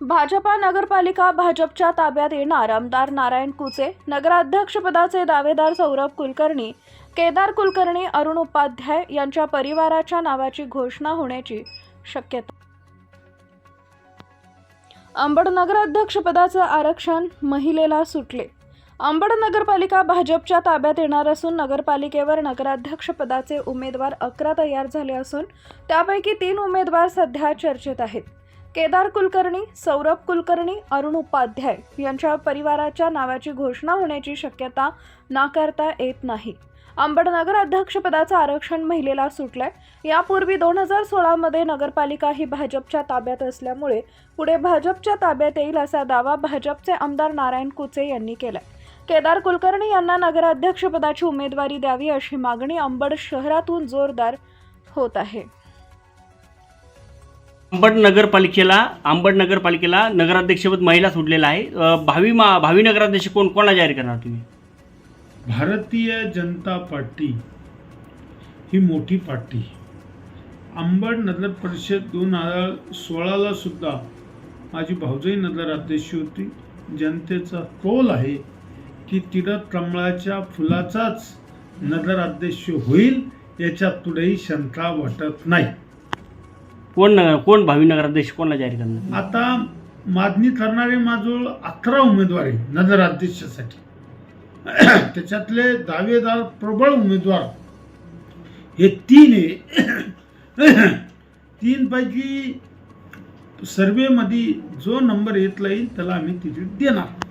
भाजपा नगरपालिका भाजपच्या ताब्यात येणार आमदार नारायण कुचे नगराध्यक्षपदाचे दावेदार सौरभ कुलकर्णी केदार कुलकर्णी अरुण उपाध्याय यांच्या परिवाराच्या नावाची घोषणा होण्याची शक्यता. अंबड नगराध्यक्षपदाचं आरक्षण महिलेला सुटले. अंबड नगरपालिका भाजपच्या ताब्यात येणार असून नगरपालिकेवर नगराध्यक्षपदाचे उमेदवार अकरा तयार झाले असून त्यापैकी तीन उमेदवार सध्या चर्चेत आहेत. केदार कुलकर्णी सौरभ कुलकर्णी अरुण उपाध्याय यांच्या परिवाराच्या नावाची घोषणा होण्याची शक्यता नाकारता येत नाही. अंबडनगर अध्यक्षपदाचं आरक्षण महिलेला सुटलंय. यापूर्वी दोन हजार सोळामध्ये नगरपालिका ही भाजपच्या ताब्यात असल्यामुळे पुढे भाजपच्या ताब्यात येईल असा दावा भाजपचे आमदार नारायण कुचे यांनी केलाय. केदार कुलकर्णी यांना नगराध्यक्षपदाची उमेदवारी द्यावी अशी मागणी अंबड शहरातून जोरदार होत आहे. अंबड नगरपालिकेला अंबड नगरपालिकेला नगराध्यक्षपद महिला सोडलेला आहे. भावी मा भावी नगराध्यक्ष कोण कोणाला जाहीर करणार तुम्ही? भारतीय जनता पार्टी ही मोठी पार्टी. अंबड नगर परिषद दोन हजार सोळाला सुद्धा माझी भाऊजाई नगराध्यक्ष होती. जनतेचा कौल आहे की तिथं कमळाच्या फुलाचाच नगराध्यक्ष होईल याच्यात पुढेही शंका वाटत नाही. कोण नगर कोण भावी नगराध्यक्ष कोणाला जाहीर करणार? आता मागणी करणारे माजूळ अकरा उमेदवार आहे नगराध्यक्षासाठी त्याच्यातले दावेदार प्रबळ उमेदवार हे तीन आहे. तीनपैकी सर्वेमध्ये जो नंबर येतला येईल त्याला आम्ही तिकीट देणार.